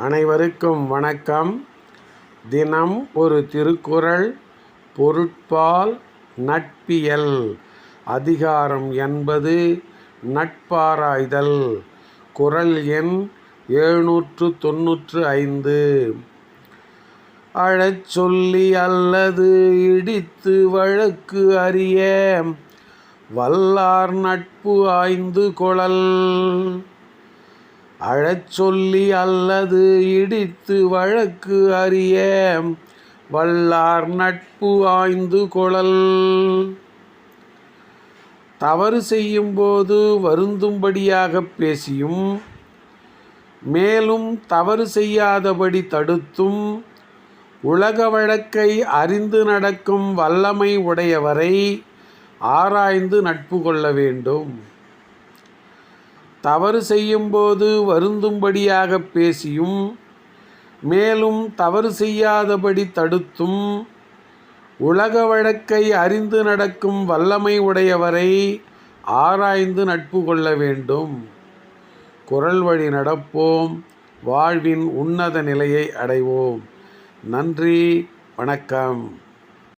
அனைவருக்கும் வணக்கம். தினம் ஒரு திருக்குறள் பொருட்பால் நட்பியல். அதிகாரம் என்பது நட்பாராய்தல். குறள் எண் எழுநூற்று தொன்னூற்று ஐந்து. அழச் சொல்லி அல்லது இடித்து வழக்கு அறிய. வல்லார் நட்பு ஆய்ந்து கொளல். அழச் சொல்லி அல்லது இடித்து வழக்கு அறிய வல்லார் நட்பு ஆய்ந்து கொழல் தவறு செய்யும்போது வருந்தும்படியாக பேசியும் மேலும் தவறு செய்யாதபடி தடுத்தும் உலக வழக்கை அறிந்து நடக்கும் வல்லமை உடையவரை ஆராய்ந்து நட்பு கொள்ள வேண்டும். தவறு செய்யும்போது வருந்தும்படியாக பேசியும் மேலும் தவறு செய்யாதபடி தடுத்தும் உலக வழக்கை அறிந்து நடக்கும் வல்லமை உடையவரை ஆராய்ந்து நட்பு கொள்ள வேண்டும். குரல் வழி நடப்போம் வாழ்வின் உன்னத நிலையை அடைவோம். நன்றி வணக்கம்.